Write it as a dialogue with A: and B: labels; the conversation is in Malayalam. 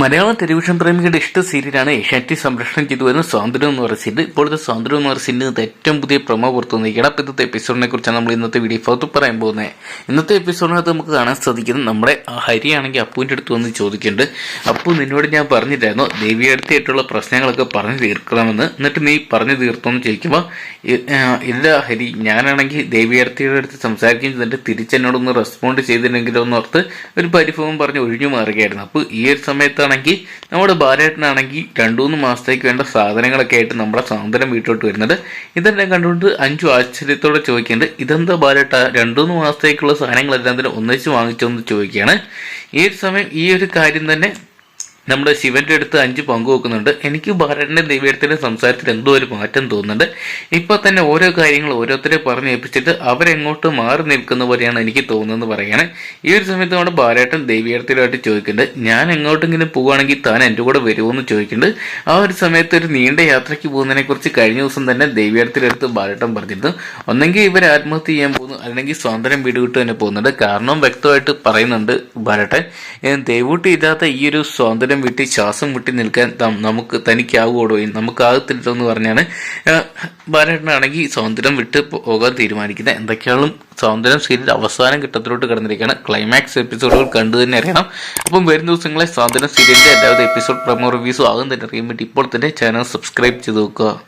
A: മലയാളം ടെലിവിഷൻ പ്രേമികളുടെ ഇഷ്ട സീരിയലാണ് ഏഷ്യാറ്റി സംരക്ഷണം ചെയ്തു വരുന്ന സ്വാതന്ത്ര്യം എന്ന് പറയുന്ന സീരിയൽ ഇപ്പോഴത്തെ സ്വാതന്ത്ര്യം എന്ന് പറയുന്ന സീരിയലിന് ഏറ്റവും പുതിയ പ്രൊമോ പുറത്തു വന്നിരിക്കണം എപ്പിസോഡിനെ കുറിച്ചാണ് നമ്മൾ ഇന്നത്തെ വീഡിയോ ഭാഗത്ത് പറയാൻ പോകുന്നത്. ഇന്നത്തെ എപ്പിസോഡിനകത്ത് നമുക്ക് കാണാൻ സാധിക്കുന്നത് നമ്മുടെ ഹരിയാണെങ്കിൽ അപ്പുവിന്റെ അടുത്ത് വന്ന് ചോദിക്കുന്നുണ്ട്. അപ്പു നിന്നോട് ഞാൻ പറഞ്ഞിട്ടായിരുന്നു ദേവിയടുത്തായിട്ടുള്ള പ്രശ്നങ്ങളൊക്കെ പറഞ്ഞു തീർക്കണമെന്ന്. എന്നിട്ട് നീ പറഞ്ഞു തീർത്തോന്ന് ചോദിക്കുമ്പോൾ ഇല്ല ഹരി ഞാനാണെങ്കിൽ ദേവിയടുത്തിയുടെ അടുത്ത് സംസാരിക്കുകയും എന്നിട്ട് തിരിച്ചെന്നോടൊന്ന് റെസ്പോണ്ട് ചെയ്തില്ലെങ്കിലോ എന്നോർത്ത് ഒരു പരിഭവം പറഞ്ഞ് ഒഴിഞ്ഞു മാറുകയായിരുന്നു. അപ്പോൾ ഈ ഒരു സമയത്താണെങ്കിൽ നമ്മുടെ ബാലേട്ടനാണെങ്കിൽ രണ്ടു മൂന്ന് മാസത്തേക്ക് വേണ്ട സാധനങ്ങളൊക്കെ ആയിട്ട് നമ്മുടെ സാന്ത്വനം വീട്ടിലോട്ട് വരുന്നത്. ഇതെല്ലാം കണ്ടുകൊണ്ട് അഞ്ചു ആശ്ചര്യത്തോടെ ചോദിക്കുന്നുണ്ട് ഇതെന്താ ബാലേട്ട രണ്ടു മൂന്ന് മാസത്തേക്കുള്ള സാധനങ്ങളെല്ലാം തന്നെ ഒന്നിച്ച് വാങ്ങിച്ചോന്ന് ചോദിക്കുകയാണ്. ഈ ഒരു സമയം ഈ ഒരു കാര്യം തന്നെ നമ്മുടെ ശിവന്റെ അടുത്ത് അഞ്ച് പങ്കുവെക്കുന്നുണ്ട് എനിക്ക് ഭാരതന്റെ ദൈവത്തിന്റെ സംസാരത്തിൽ എന്തോ ഒരു മാറ്റം തോന്നുന്നുണ്ട്. ഇപ്പൊ തന്നെ ഓരോ കാര്യങ്ങൾ ഓരോരുത്തരെ പറഞ്ഞ് ഏൽപ്പിച്ചിട്ട് അവരെങ്ങോട്ട് മാറി നിൽക്കുന്ന പോലെയാണ് എനിക്ക് തോന്നുന്നത് പറയുകയാണ്. ഈ ഒരു സമയത്ത് നമ്മുടെ ബാലേട്ടൻ ദൈവീയത്തിലായിട്ട് ചോദിക്കുന്നുണ്ട്. ഞാൻ എങ്ങോട്ടെങ്കിലും പോവുകയാണെങ്കിൽ താൻ എന്റെ കൂടെ വരുമോന്ന് ചോദിക്കുന്നുണ്ട്. ആ ഒരു സമയത്ത് ഒരു നീണ്ട യാത്രയ്ക്ക് പോകുന്നതിനെ കുറിച്ച് കഴിഞ്ഞ ദിവസം തന്നെ ദൈവീയത്തിലെടുത്ത് ബാലേട്ടൻ പറഞ്ഞിരുന്നു. ഒന്നെങ്കിൽ ഇവർ ആത്മഹത്യ ചെയ്യാൻ പോകുന്നു അല്ലെങ്കിൽ സ്വാതന്ത്ര്യം വീടുകിട്ട് തന്നെ പോകുന്നുണ്ട്. കാരണം വ്യക്തമായിട്ട് പറയുന്നുണ്ട് ബാലേട്ടൻ ദൈവൂട്ടി ഇല്ലാത്ത ഈ ഒരു സ്വാതന്ത്ര്യം വിട്ട് ശ്വാസം വിട്ടി നിൽക്കാൻ നമുക്ക് തനിക്കാവുകയോടോ നമുക്കാകത്തില്ലോ എന്ന് പറഞ്ഞാണ് ബാലേട്ടനാണെങ്കിൽ സ്വാതന്ത്ര്യം വിട്ട് പോകാൻ തീരുമാനിക്കുന്നത്. എന്തൊക്കെയാണ് സ്വാതന്ത്ര്യം സീരിയൽ അവസാനം ഘട്ടത്തിലോട്ട് കടന്നിരിക്കുകയാണ്. ക്ലൈമാക്സ് എപ്പിസോഡുകൾ കണ്ടു തന്നെ അറിയണം. അപ്പം വരും ദിവസങ്ങളെ സ്വാതന്ത്ര്യം സീരിയലിന്റെ എല്ലാവിധ എപ്പിസോഡ് പ്രമോ റിവ്യൂസും ആകും തന്നെ. അറിയാൻ വേണ്ടി ഇപ്പോൾ തന്നെ ചാനൽ സബ്സ്ക്രൈബ് ചെയ്ത് നോക്കുക.